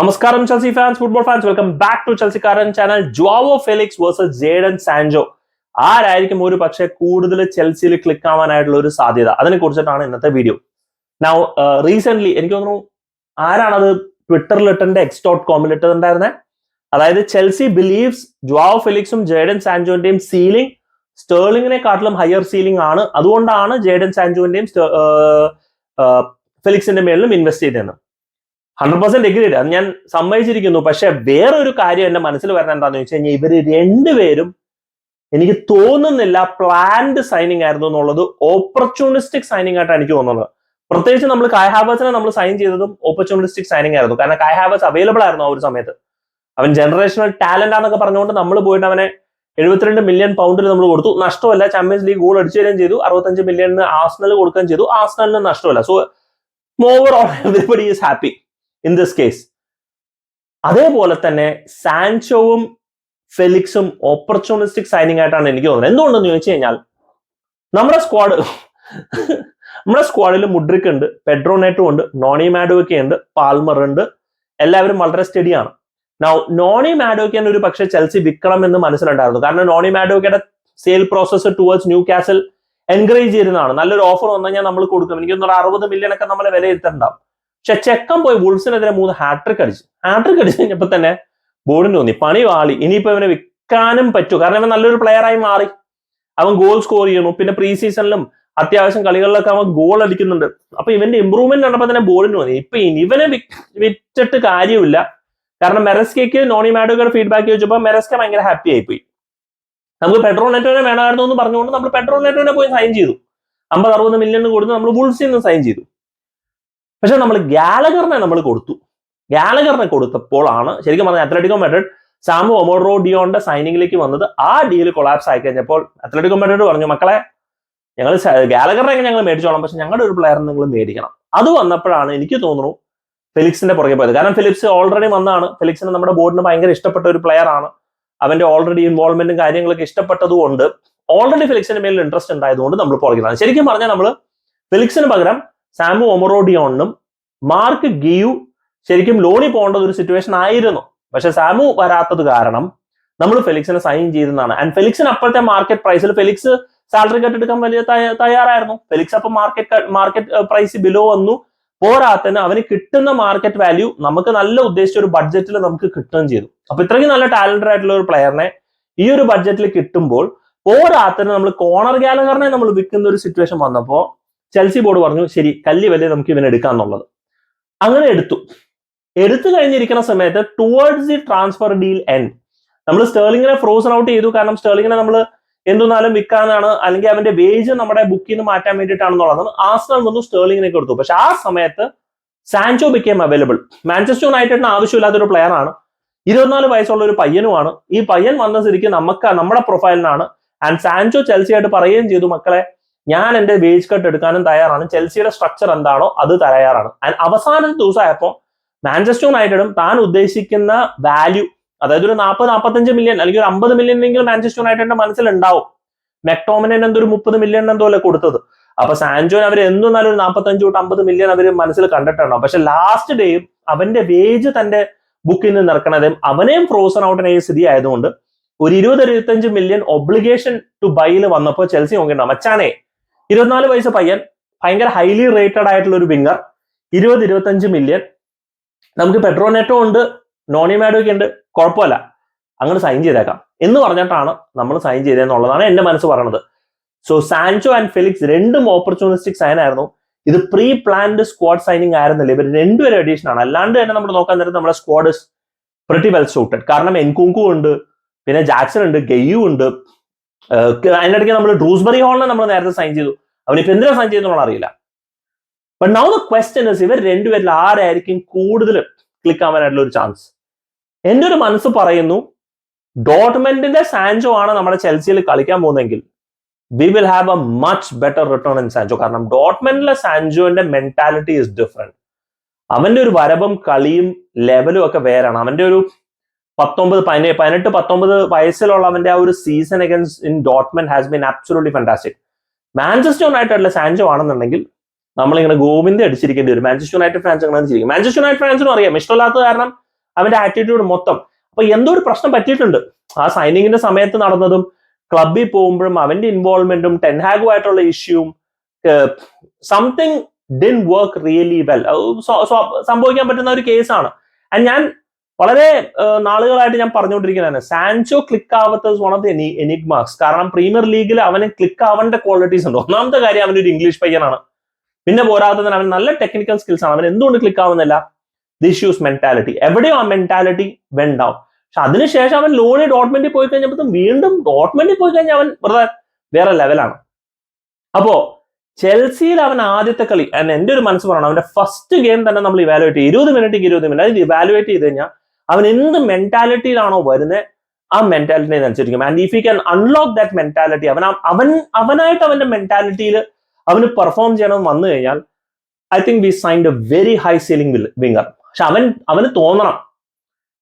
നമസ്കാരം Chelsea fans football fans welcome back to ചെൽസിക്കാരൻ channel Joao Felix versus Jadon Sancho ആരായിരിക്കും ഒരു പക്ഷേ കൂടുതൽ ചെൽസിയിൽ ക്ലിക്ക് ആവാനായിട്ടുള്ള ഒരു സാധ്യത? അതിനെ കുറിച്ചിട്ടാണ് ഇന്നത്തെ വീഡിയോ നൗ റീസെന്റ് എനിക്ക് തോന്നുന്നു ആരാണത് ട്വിറ്ററിൽ ഇട്ടെ എക്സ് ഡോട്ട് കോമിൽ ഇട്ടിട്ടുണ്ടായിരുന്നത് അതായത് ചെൽസി ബിലീവ്സ് ജോവോ ഫെലിക്സും ജേഡൻ സാൻജോന്റെയും സീലിംഗ് സ്റ്റേർലിങ്ങിനെക്കാട്ടിലും ഹയർ സീലിംഗ് ആണ്. അതുകൊണ്ടാണ് ജേഡൻ സാൻജോന്റെയും ഫെലിക്സിന്റെ മേളിലും ഇൻവെസ്റ്റ് ചെയ്തതെന്ന്. ഹൺഡ്രഡ് പെർസെന്റ് എഗ്രി അത് ഞാൻ സമ്മതിച്ചിരിക്കുന്നു. പക്ഷെ വേറൊരു കാര്യം എന്റെ മനസ്സിൽ വരുന്ന എന്താണെന്ന് വെച്ച് കഴിഞ്ഞാൽ ഇവർ രണ്ടുപേരും എനിക്ക് തോന്നുന്നില്ല പ്ലാൻഡ് സൈനിങ് ആയിരുന്നു എന്നുള്ളത് ഓപ്പർച്യൂണിസ്റ്റിക് സൈനിങ് ആയിട്ടാണ് എനിക്ക് തോന്നുന്നത്. പ്രത്യേകിച്ച് നമ്മൾ കായ് നമ്മൾ സൈൻ ചെയ്തതും ഓപ്പർച്യൂണിസ്റ്റിക് സൈനിങ് ആയിരുന്നു. കാരണം കായ് അവൈലബിൾ ആയിരുന്നു ആ ഒരു സമയത്ത്. അവൻ ജനറേഷണൽ ടാലന്റ് ആണെന്നൊക്കെ പറഞ്ഞുകൊണ്ട് നമ്മൾ പോയിട്ട് അവനെ എഴുപത്തിരണ്ട് മില്യൺ പൗണ്ടിൽ നമ്മൾ കൊടുത്തു. നഷ്ടമല്ല. ചാമ്പ്യൻസ് ലീഗ് ഗോൾ അടിച്ചു തരികയും ചെയ്തു. അറുപത്തഞ്ച് മില്യണിന് ആസ്നൽ കൊടുക്കുകയും ചെയ്തു. ആസ്നലിന് നഷ്ടമല്ല. So overall everybody is happy in this case അതേപോലെ തന്നെ സാൻഷോവും ഫെലിക്സും ഓപ്പർച്യൂണിസ്റ്റിക് സൈനിങ് ആയിട്ടാണ് എനിക്ക് തോന്നുന്നത്. എന്തുകൊണ്ടെന്ന് ചോദിച്ചു കഴിഞ്ഞാൽ നമ്മുടെ സ്ക്വാഡ് നമ്മുടെ സ്ക്വാഡിൽ മുഡ്രിക് ഉണ്ട് പെഡ്രോനെറ്റും ഉണ്ട് നോണി മാഡോക്കെ ഉണ്ട് പാൽമർ ഉണ്ട് എല്ലാവരും വളരെ സ്റ്റഡിയാണ് നൗ നോണി മാഡോക്കൻ ഒരു പക്ഷേ ചെൽസി വിൽക്കണം എന്ന് മനസ്സിലുണ്ടായിരുന്നു. കാരണം Noni മാഡോക്കയുടെ sale process towards Newcastle encourage ചെയ്യുന്നതാണ് നല്ലൊരു ഓഫർ വന്നു കഴിഞ്ഞാൽ നമ്മൾ കൊടുക്കും. എനിക്ക് തോന്നുന്നു അറുപത് മില്യൺ ഒക്കെ നമ്മൾ വിലയിരുത്തുന്നുണ്ടാവും പക്ഷെ ചെക്കൻ പോയി വുൾസിനെതിരെ മൂന്ന് ഹാട്രിക് അടിച്ചു. ഹാട്രിക് അടിച്ചു കഴിഞ്ഞപ്പോ തന്നെ ബോർഡിന് തോന്നി. പണി വാളി. ഇനിയിപ്പോ ഇവനെ വിൽക്കാനും പറ്റൂ. കാരണം ഇവൻ നല്ലൊരു പ്ലെയറായി മാറി. അവൻ ഗോൾ സ്കോർ ചെയ്യുന്നു. പിന്നെ പ്രീ സീസണിലും അത്യാവശ്യം കളികളിലൊക്കെ അവൻ ഗോൾ അടിക്കുന്നുണ്ട്. അപ്പൊ ഇവന്റെ ഇമ്പ്രൂവ്മെന്റ് കണ്ടപ്പോൾ തന്നെ ബോർഡിന് തോന്നി. ഇപ്പൊ ഇവനെ വിറ്റിട്ട് കാര്യമില്ല. കാരണം മെറസ്കയ്ക്ക് നോണി മാഡോയുടെ ഫീഡ്ബാക്ക് ചോദിച്ചപ്പോൾ മെറസ്ക ഭയങ്കര ഹാപ്പി ആയിപ്പോയി. നമുക്ക് പെട്രോൾ നെറ്റോനെ വേണമായിരുന്നു എന്ന് പറഞ്ഞുകൊണ്ട് നമ്മൾ പെട്രോൾ നെറ്റോനെ പോയി സൈൻ ചെയ്തു. അമ്പത് അറുപത് മില്യൺ കൊടുത്ത് നമ്മൾ വുൾസിൽ നിന്ന് സൈൻ ചെയ്തു. പക്ഷെ നമ്മൾ ഗാലഗറിനെ നമ്മൾ കൊടുത്തു. ഗാലഗറിനെ കൊടുത്തപ്പോഴാണ് ശരിക്കും പറഞ്ഞാൽ അത്ലറ്റിക്കോ മെഡ്രിഡ് സാമു ഒമോഡ്രോ ഡിയോന്റെ സൈനിങ്ങിലേക്ക് വന്നത്. ആ ഡീൽ കൊളാപ്സ് ആയി കഴിഞ്ഞപ്പോൾ അത്ലറ്റിക്കോ മെഡ്രിഡ് പറഞ്ഞു മക്കളെ ഞങ്ങൾ ഗാലഗറിനെ ഞങ്ങൾ മേടിച്ചോളാം? പക്ഷെ ഞങ്ങളുടെ ഒരു പ്ലെയറിനെ നിങ്ങൾ മേടിക്കണം. അത് വന്നപ്പോഴാണ് എനിക്ക് തോന്നുന്നു ഫെലിക്സിന്റെ പുറകെ പോയത്. കാരണം ഫിലിപ്സ് ഓൾറെഡി വന്നാണ്. ഫെലിക്സിന് നമ്മുടെ ബോർഡിന് ഭയങ്കര ഇഷ്ടപ്പെട്ട ഒരു പ്ലെയർ ആണ്. അവന്റെ ഓൾറെഡി ഇൻവോൾവ്മെന്റും കാര്യങ്ങളൊക്കെ ഇഷ്ടപ്പെട്ടതുകൊണ്ട് ഓൾറെഡി ഫിലിക്സിന്റെ മേലിൽ ഇൻട്രസ്റ്റ് ഉണ്ടായതുകൊണ്ട് നമ്മൾ പുറകിലാണ്. ശരിക്കും പറഞ്ഞാൽ നമ്മൾ ഫിലിക്സിന് പകരം സാമു ഒമറോഡിയോണിനും മാർക്ക് ഗിയു ശരിക്കും ലോണി പോകേണ്ട ഒരു സിറ്റുവേഷൻ ആയിരുന്നു. പക്ഷെ സാമു വരാത്തത് കാരണം നമ്മൾ ഫെലിക്സിനെ സൈൻ ചെയ്തെന്നാണ്. ആൻഡ് ഫെലിക്സിന് അപ്പോഴത്തെ മാർക്കറ്റ് പ്രൈസിൽ ഫെലിക്സ് സാലറി കട്ട് എടുക്കാൻ വലിയ തയ്യാറായിരുന്നു. ഫെലിക്സ് അപ്പൊ മാർക്കറ്റ് മാർക്കറ്റ് പ്രൈസ് ബിലോ വന്നു. പോരാത്തന് അവന് കിട്ടുന്ന മാർക്കറ്റ് വാല്യൂ നമുക്ക് നല്ല ഉദ്ദേശിച്ച ഒരു ബഡ്ജറ്റിൽ നമുക്ക് കിട്ടുകയും ചെയ്തു. അപ്പൊ ഇത്രയും നല്ല ടാലന്റഡ് ആയിട്ടുള്ള ഒരു പ്ലെയറിനെ ഈ ഒരു ബഡ്ജറ്റിൽ കിട്ടുമ്പോൾ പോരാത്തന് നമ്മൾ കോണർ ഗാലഗറിനെ നമ്മൾ വിൽക്കുന്ന ഒരു സിറ്റുവേഷൻ വന്നപ്പോൾ ചെൽസി ബോർഡ് പറഞ്ഞു ശരി കല്ലി വല്ലേ നമുക്ക് ഇവനെ എടുക്കാം എന്നുള്ളത്. അങ്ങനെ എടുത്തു. എടുത്തു കഴിഞ്ഞിരിക്കുന്ന സമയത്ത് towards the transfer deal end നമ്മൾ സ്റ്റേർലിങ്ങിനെ ഫ്രോസൺ ഔട്ട് ചെയ്തു. കാരണം സ്റ്റേർലിങ്ങിനെ നമ്മൾ എന്തെന്നാലും വിൽക്കാനാണ് അല്ലെങ്കിൽ അവന്റെ വേജ് നമ്മുടെ ബുക്കിൽ നിന്ന് മാറ്റാൻ വേണ്ടിയിട്ടാണെന്നുള്ളതാണ് ആസ്റ്റൽ വന്നു സ്റ്റേർലിങ്ങിനെ കൊടുത്തു. പക്ഷെ ആ സമയത്ത് സാൻചോ ബിക്കേം അവൈലബിൾ മാഞ്ചസ്റ്റർ യുണൈറ്റഡിന് ആവശ്യമില്ലാത്ത ഒരു പ്ലെയർ ആണ്. ഇരുപത്തിനാല് വയസ്സുള്ള ഒരു പയ്യനുമാണ്. ഈ പയ്യൻ വന്ന സ്ഥിതിക്ക് നമുക്ക് നമ്മുടെ പ്രൊഫൈലിനാണ് ആൻഡ് സാൻചോ ചെൽസിയായിട്ട് പറയുകയും ചെയ്തു മക്കളെ ഞാൻ എന്റെ വേജ് കട്ട് എടുക്കാനും തയ്യാറാണ്. ചെൽസിയുടെ സ്ട്രക്ചർ എന്താണോ അത് തയ്യാറാണ്. ആൻഡ് അവസാനത്തെ മാഞ്ചസ്റ്റർ യുണൈറ്റഡും താൻ ഉദ്ദേശിക്കുന്ന വാല്യൂ അതായത് ഒരു നാൽപ്പത് നാൽപ്പത്തഞ്ച് മില്യൺ അല്ലെങ്കിൽ ഒരു അമ്പത് മില്യൺ എങ്കിലും മാഞ്ചസ്റ്റർ യുണൈറ്റഡിന്റെ മനസ്സിലുണ്ടാവും. മെക്ടോമിനെ എന്തോ ഒരു മുപ്പത് മില്യൺ എന്തോ കൊടുത്തത്. അപ്പൊ സാൻജോൻ അവർ എന്തും ഒരു നാൽപ്പത്തഞ്ച് തൊട്ട് അമ്പത് മില്യൺ അവർ മനസ്സിൽ കണ്ടിട്ടുണ്ടാവും. പക്ഷെ ലാസ്റ്റ് ഡേയും അവന്റെ വേജ് തന്റെ ബുക്കിൽ നിന്ന് ഇറക്കണതും അവനെയും ഫ്രോസൺ ഔട്ടിനായ സ്ഥിതി ആയതുകൊണ്ട് ഒരു ഇരുപത് ഇരുപത്തഞ്ച് മില്യൺ ഒബ്ലിഗേഷൻ ടു ബൈയിൽ വന്നപ്പോൾ ചെൽസി നോക്കിയിട്ടുണ്ടാവും. മച്ചാനെ ഇരുപത്തിനാല് വയസ്സ് പയ്യൻ ഭയങ്കര ഹൈലി റേറ്റഡ് ആയിട്ടുള്ള ഒരു വിങ്ങർ ഇരുപത് ഇരുപത്തഞ്ച് മില്യൺ നമുക്ക് പെട്രോനെറ്റോ ഉണ്ട് നോണി മാഡോക്കെ ഉണ്ട് കുഴപ്പമില്ല. അങ്ങനെ സൈൻ ചെയ്തേക്കാം. എന്ന് പറഞ്ഞിട്ടാണ് നമ്മൾ സൈൻ ചെയ്തതെന്നുള്ളതാണ് എന്റെ മനസ്സ് പറയണത് സോ സാൻചോ ആൻഡ് ഫെലിക്സ് രണ്ടും ഓപ്പർച്യൂണിസ്റ്റിക് സൈൻ ആയിരുന്നു. ഇത് പ്രീ പ്ലാൻഡ് സ്ക്വാഡ് സൈനിങ് ആയിരുന്നില്ല. ഇവർ രണ്ടുപേരും അഡീഷൻ ആണ്. അല്ലാണ്ട് തന്നെ നമ്മൾ നോക്കാൻ നേരം നമ്മുടെ squad is pretty well suited കാരണം എൻകുങ്കു ഉണ്ട് പിന്നെ ജാക്സൺ ഉണ്ട് ഗെയ്യു ഉണ്ട്. അതിനിടയ്ക്ക് നമ്മൾ ഡ്രൂസ്ബറി ഹോളിനെ നമ്മൾ നേരത്തെ സൈൻ ചെയ്തു. അവനിപ്പോ എന്തിനാ സൈൻ ചെയ്തെന്നുള്ള അറിയില്ല. ബട്ട് നൗ ദ ക്വസ്റ്റ്യൻ ഇവർ രണ്ടുപേരിൽ ആരായിരിക്കും കൂടുതൽ ക്ലിക്ക് ആവാനായിട്ടുള്ള ഒരു ചാൻസ് എന്റെ ഒരു മനസ്സ് പറയുന്നു ഡോട്ട്മെന്റിന്റെ സാൻജോ ആണ് നമ്മുടെ ചെൽസിയിൽ കളിക്കാൻ പോകുന്നതെങ്കിൽ we will have a much better return in Sancho. കാരണം ഡോട്ട്മെന്റിലെ സാൻജോന്റെ മെന്റാലിറ്റി ഇസ് ഡിഫറെന്റ് അവന്റെ ഒരു വരവും കളിയും ലെവലും ഒക്കെ വേറാണ്. അവന്റെ ഒരു പത്തൊമ്പത് പതിനേഴ് പതിനെട്ട് പത്തൊമ്പത് വയസ്സിലുള്ള അവന്റെ ആ ഒരു season against in ഡോട്ട്മെൻ has been absolutely fantastic Manchester യുണൈറ്റഡിലെ Sancho ആണെന്നുണ്ടെങ്കിൽ നമ്മളിങ്ങനെ ഗോവിന്ദ അടിച്ചിരിക്കേണ്ടി വരും. മാഞ്ചസ്റ്റർ യുണൈറ്റഡ് ഫാൻസ് അങ്ങനെ ചിരിക്കും? മാഞ്ചസ്റ്റർ യുണൈറ്റഡ് ഫാൻസിനും അറിയാം. ഇഷ്ടമില്ലാത്ത കാരണം അവന്റെ ആറ്റിറ്റ്യൂഡ് മൊത്തം. അപ്പൊ എന്തോ ഒരു പ്രശ്നം പറ്റിയിട്ടുണ്ട്. ആ സൈനിങ്ങിന്റെ സമയത്ത് നടന്നതും ക്ലബിൽ പോകുമ്പോഴും അവന്റെ ഇൻവോൾവ്മെന്റും ടെൻഹാഗുമായിട്ടുള്ള ഇഷ്യൂവും something didn't work really well സംഭവിക്കാൻ പറ്റുന്ന ഒരു കേസാണ് ആൻഡ് ഞാൻ വളരെ നാളുകളായിട്ട് ഞാൻ പറഞ്ഞുകൊണ്ടിരിക്കുന്നതാണ്. സാൻചോ ക്ലിക്ക് ആവാത്തത് വൺ ഓഫ് ദി എനിഗ്മാസ് കാരണം പ്രീമിയർ ലീഗിൽ അവന് ക്ലിക്ക് ആവേണ്ട ക്വാളിറ്റീസ് ഉണ്ട്. ഒന്നാമത്തെ കാര്യം അവൻ ഒരു ഇംഗ്ലീഷ് പയ്യനാണ് പിന്നെ പോരാത്തതിന് അവൻ നല്ല ടെക്നിക്കൽ സ്കിൽസ് ആണ്. അവൻ എന്തുകൊണ്ട് ക്ലിക്ക് ആവുന്നില്ല? ദി ഇഷ്യൂസ് മെന്റാലിറ്റി എവിടെയോ ആ മെന്റാലിറ്റി വെണ്ടാവും. പക്ഷെ അതിനുശേഷം അവൻ ലോണി ഡോട്ട്മെന്റിൽ പോയി കഴിഞ്ഞപ്പോൾ വീണ്ടും ഡോട്ട്മെന്റിൽ പോയി കഴിഞ്ഞാൽ അവൻ വെറുതെ വേറെ ലെവലാണ് അപ്പോ ചെൽസിയിൽ അവൻ ആദ്യത്തെ കളി എന്റെ ഒരു മനസ്സ് പറയണം. അവന്റെ ഫസ്റ്റ് ഗെയിം തന്നെ നമ്മൾ ഇവാലുവേറ്റ് ചെയ്യും. ഇരുപത് മിനിറ്റ് ഇരുപത് മിനിറ്റ് അത് ഇവാലുവേറ്റ് ചെയ്ത് കഴിഞ്ഞാൽ അവൻ എന്ത് മെന്റാലിറ്റിയിലാണോ വരുന്നത് ആ mentality അനുസരിക്കും. And if you can unlock that mentality അവൻ അവൻ അവനായിട്ട് അവന്റെ മെന്റാലിറ്റിയിൽ അവന് പെർഫോം ചെയ്യണം വന്നു കഴിഞ്ഞാൽ I think we signed a very high ceiling winger പക്ഷെ അവൻ അവന് തോന്നണം.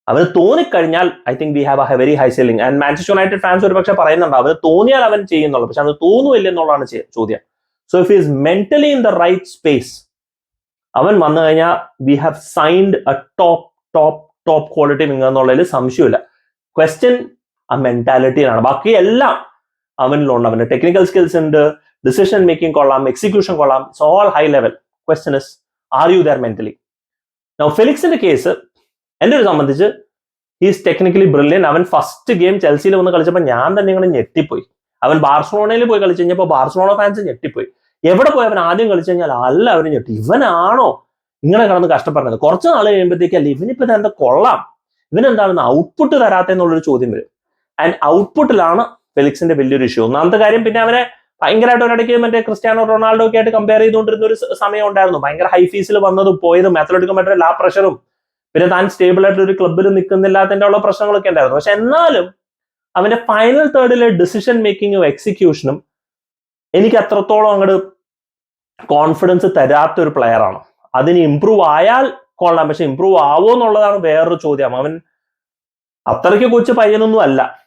അവന് തോന്നിക്കഴിഞ്ഞാൽ I think we have a very high ceiling and Manchester United fans ഒരു പക്ഷെ പറയുന്നുണ്ട് അവന് തോന്നിയാൽ അവൻ ചെയ്യുന്നുള്ളൂ. പക്ഷെ അത് തോന്നുമില്ല എന്നുള്ളതാണ് ചെ- ചോദ്യം. So if is mentally in the right space അവൻ വന്നു കഴിഞ്ഞാൽ we have signed a top top top quality winger എന്നുള്ളതിൽ സംശയമില്ല ക്വസ്റ്റ്യൻ ആ മെന്റാലിറ്റിയിലാണ് ബാക്കി എല്ലാം അവനിലുണ്ട്. അവന്റെ ടെക്നിക്കൽ സ്കിൽസ് ഉണ്ട്. ഡിസിഷൻ മേക്കിംഗ് കൊള്ളാം. എക്സിക്യൂഷൻ കൊള്ളാം. It's all high level question is are you there mentally ഫെലിക്സിന്റെ case എന്റെ ഒരു സംബന്ധിച്ച് ഹീസ് ടെക്നിക്കലി ബ്രില്യൻ അവൻ ഫസ്റ്റ് ഗെയിം ചെൽസിയിൽ വന്ന് കളിച്ചപ്പോൾ ഞാൻ തന്നെ ഇങ്ങനെ ഞെട്ടിപ്പോയി. അവൻ ബാർസലോണയിൽ പോയി കളിച്ചു കഴിഞ്ഞപ്പോൾ ബാർസലോണ ഫാൻസ് ഞെട്ടിപ്പോയി. എവിടെ പോയി അവൻ ആദ്യം കളിച്ചു കഴിഞ്ഞാൽ അല്ല അവന് ഞെട്ടി. ഇവനാണോ ഇങ്ങനെ കിടന്ന് കഷ്ടപ്പെടുന്നത്. കുറച്ച് നാൾ കഴിയുമ്പോഴത്തേക്കല്ല ഇവനിപ്പോ ഇത് എന്താ കൊള്ളാം. ഇവനെന്താണ് ഔട്ട്പുട്ട് തരാത്ത എന്നുള്ളൊരു ചോദ്യം വരും. ആൻഡ് ഔട്ട്പുട്ടിലാണ് ഫെലിക്സിന്റെ വലിയൊരു ഇഷ്യൂ ഒന്നാമത്തെ കാര്യം പിന്നെ അവനെ ഭയങ്കരമായിട്ട് ഒരിടയ്ക്ക് മറ്റേ ക്രിസ്ത്യാനോ റൊണാൾഡോ ഒക്കെ ആയിട്ട് കമ്പയർ ചെയ്തുകൊണ്ടിരുന്ന ഒരു സമയം ഉണ്ടായിരുന്നു. ഭയങ്കര ഹൈ ഫീസിൽ വന്നതും പോയതും അത്ലറ്റിക് മറ്റേ ലാ പ്രഷറും പിന്നെ താൻ സ്റ്റേബിൾ ആയിട്ട് ഒരു ക്ലബ്ബിൽ നിൽക്കുന്നില്ലാത്തതിന്റെ ഉള്ള പ്രശ്നങ്ങളൊക്കെ ഉണ്ടായിരുന്നു. പക്ഷെ എന്നാലും അവന്റെ ഫൈനൽ തേർഡിലെ ഡിസിഷൻ മേക്കിങ്ങും എക്സിക്യൂഷനും എനിക്ക് അത്രത്തോളം അങ്ങോട്ട് കോൺഫിഡൻസ് തരാത്ത ഒരു പ്ലെയർ ആണ്. അതിന് ഇമ്പ്രൂവ് ആയാൽ കൊള്ളാം. പക്ഷെ ഇമ്പ്രൂവ് ആവോ എന്നുള്ളതാണ് വേറൊരു ചോദ്യം. അവൻ അത്രയ്ക്ക് കൊച്ചു പയ്യനൊന്നും അല്ല.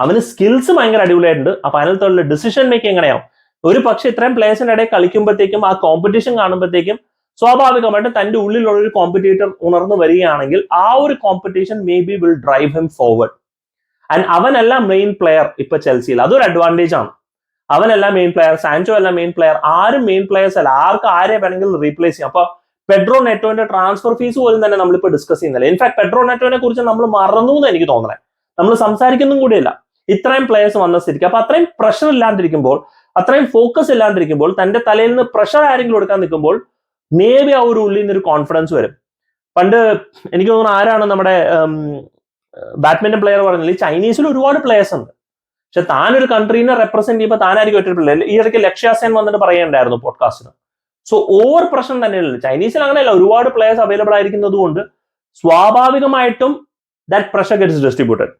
അവന് സ്കിൽസ് ഭയങ്കര അടിപൊളിയായിട്ടുണ്ട്. ആ ഫൈനൽ തേർഡിലെ ഡിസിഷൻ മേക്കിംഗ് എങ്ങനെയാവും? ഒരു പക്ഷെ ഇത്രയും പ്ലേയേഴ്സിന്റെ ഇടയിൽ കളിക്കുമ്പോഴത്തേക്കും ആ കോമ്പറ്റീഷൻ കാണുമ്പോഴത്തേക്കും സ്വാഭാവികമായിട്ട് തന്റെ ഉള്ളിലുള്ള ഒരു കോമ്പറ്റീറ്റർ ഉണർന്നു വരികയാണെങ്കിൽ ആ ഒരു competition maybe will drive him forward and അവനല്ല മെയിൻ പ്ലെയർ ഇപ്പൊ ചെൽസിയിൽ. അതൊരു അഡ്വാന്റേജ് ആണ്. അവനല്ല മെയിൻ പ്ലെയർ സാൻചോ അല്ല മെയിൻ പ്ലെയർ ആരും മെയിൻ പ്ലെയേഴ്സ് അല്ല. ആർക്ക് ആരെ വേണമെങ്കിലും റീപ്ലേസ് ചെയ്യാം. അപ്പൊ പെഡ്രോ നെറ്റോന്റെ ട്രാൻസ്ഫർ ഫീസ് പോലും തന്നെ നമ്മളിപ്പോൾ ഡിസ്കസ് ചെയ്യുന്നില്ല. ഇൻഫാക്ട് പെഡ്രോ നെറ്റോനെ കുറിച്ച് നമ്മൾ മറന്നു എന്ന് എനിക്ക് തോന്നണേ. നമ്മൾ സംസാരിക്കുന്നതും കൂടിയല്ല. ഇത്രയും പ്ലേയേഴ്സ് വന്ന സ്ഥിതിക്ക്. അപ്പൊ അത്രയും പ്രഷർ ഇല്ലാണ്ടിരിക്കുമ്പോൾ അത്രയും ഫോക്കസ് ഇല്ലാണ്ടിരിക്കുമ്പോൾ തന്റെ തലയിൽ നിന്ന് പ്രഷർ ആരെങ്കിലും കൊടുക്കാൻ നിൽക്കുമ്പോൾ മേ ബി ആ ഒരു ഉള്ളിൽ നിന്ന് ഒരു കോൺഫിഡൻസ് വരും. പണ്ട് എനിക്ക് തോന്നുന്നു ആരാണ് നമ്മുടെ ബാഡ്മിന്റൺ പ്ലെയർ പറഞ്ഞത് ചൈനീസിൽ ഒരുപാട് പ്ലേയേഴ്സ് ഉണ്ട്. പക്ഷെ താനൊരു കൺട്രീനെ റെപ്രസെന്റ് ചെയ്യുമ്പോൾ താനായിരിക്കും ഒറ്റ പ്ലെയർ ഈ ഇടയ്ക്ക് ലക്ഷ്യാസേൻ വന്നിട്ട് പറയണ്ടായിരുന്നു പോഡ്കാസ്റ്റിന് സോ ഓവർ പ്രഷർ തന്നെയുള്ളൂ ചൈനീസിൽ അങ്ങനെയല്ല. ഒരുപാട് പ്ലേയേഴ്സ് അവൈലബിൾ ആയിരിക്കുന്നത് കൊണ്ട് സ്വാഭാവികമായിട്ടും ദാറ്റ് പ്രഷർ ഗെറ്റ്സ് ഡിസ്ട്രിബ്യൂട്ടഡ്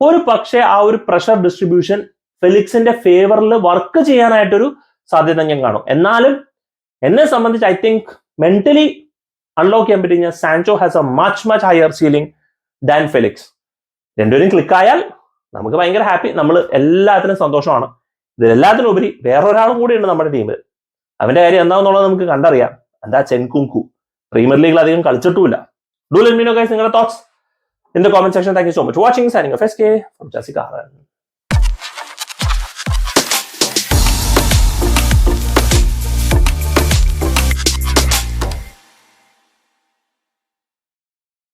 ഒരു പക്ഷേ ആ ഒരു പ്രഷർ ഡിസ്ട്രിബ്യൂഷൻ ഫെലിക്സിന്റെ ഫേവറിൽ വർക്ക് ചെയ്യാനായിട്ടൊരു സാധ്യത ഞാൻ കാണും. എന്നാലും എന്നെ സംബന്ധിച്ച് ഐ തിങ്ക് മെന്റലി അൺലോക്ക് ചെയ്യാൻ പറ്റി Sancho has a much much higher ceiling than Felix രണ്ടുപേരും ക്ലിക്ക് ആയാൽ നമുക്ക് ഭയങ്കര ഹാപ്പി നമ്മൾ എല്ലാത്തിനും സന്തോഷമാണ്. ഇതിലെല്ലാത്തിനും ഉപരി വേറൊരാളും കൂടിയുണ്ട് നമ്മുടെ ടീമിൽ അവന്റെ കാര്യം എന്താണെന്നുള്ളത് നമുക്ക് കണ്ടറിയാം. എന്താ ചെൻകുങ്കു? പ്രീമിയർ ലീഗിൽ അധികം കളിച്ചിട്ടുമില്ല. Do let me know guys നിങ്ങളുടെ thoughts in the comment section thank you so much watching signing off S K from ജസിക